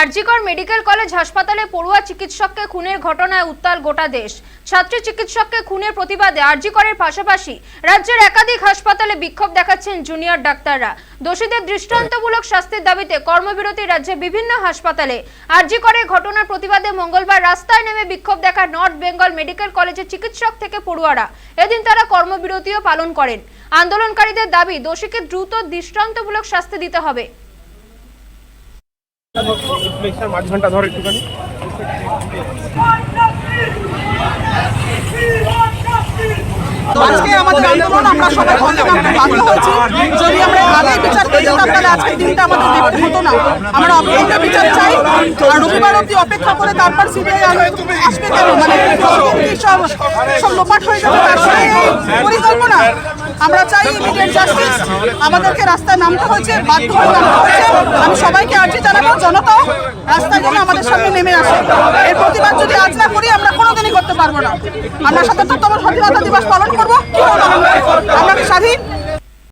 RG Kar medical college হাসপাতালে পড়ুয়া চিকিৎসককে খুনের ঘটনায় উত্তাল গোটা দেশ। ছাত্রী চিকিৎসককে খুনের প্রতিবাদে আরজিকরের পাশাপাশি রাজ্যের একাধিক হাসপাতালে বিক্ষোভ দেখাচ্ছেন জুনিয়র ডাক্তাররা। দোষীদের দৃষ্টান্তমূলক শাস্তির দাবিতে কর্মবিরতি রাজ্যে বিভিন্ন হাসপাতালে আরজিকরের ঘটনার প্রতিবাদে মঙ্গলবার রাস্তায় নেমে বিক্ষোভ দেখা নর্থ বেঙ্গল মেডিকেল কলেজের চিকিৎসক থেকে পড়ুয়ারা। এদিন তারা কর্মবিরতিও পালন করেন। আন্দোলনকারীদের দাবি, দোষীকে দ্রুত দৃষ্টান্তমূলক শাস্তি দিতে হবে। আজকে যদি আমরা আগেই বিচার পেয়ে যেতাম, তাহলে আজকের দিনটা আমাদের দেখতে হতো না। বিচার চাই রবিবার অব্দি অপেক্ষা করে তারপর সিবিআই আসবে কেন? মানে সব লোপাট হয়ে যাবে পরিকল্পনা আমরা চাই ইমিডিয়েট জাস্টিস আমাদেরকে রাস্তায় নামতে হয়েছে, বাধ্য হয়ে নামতে হয়েছে। আমি সবাইকে আর্জি জানাব জনতা রাস্তায় যেন আমাদের সামনে নেমে আসে। এর প্রতিবাদ যদি আজ না করি, আমরা কোনোদিনই করতে পারব না। আমরা সাতাত্তরতম স্বাধীনতা দিবস পালন করব? আমরা স্বাধীন?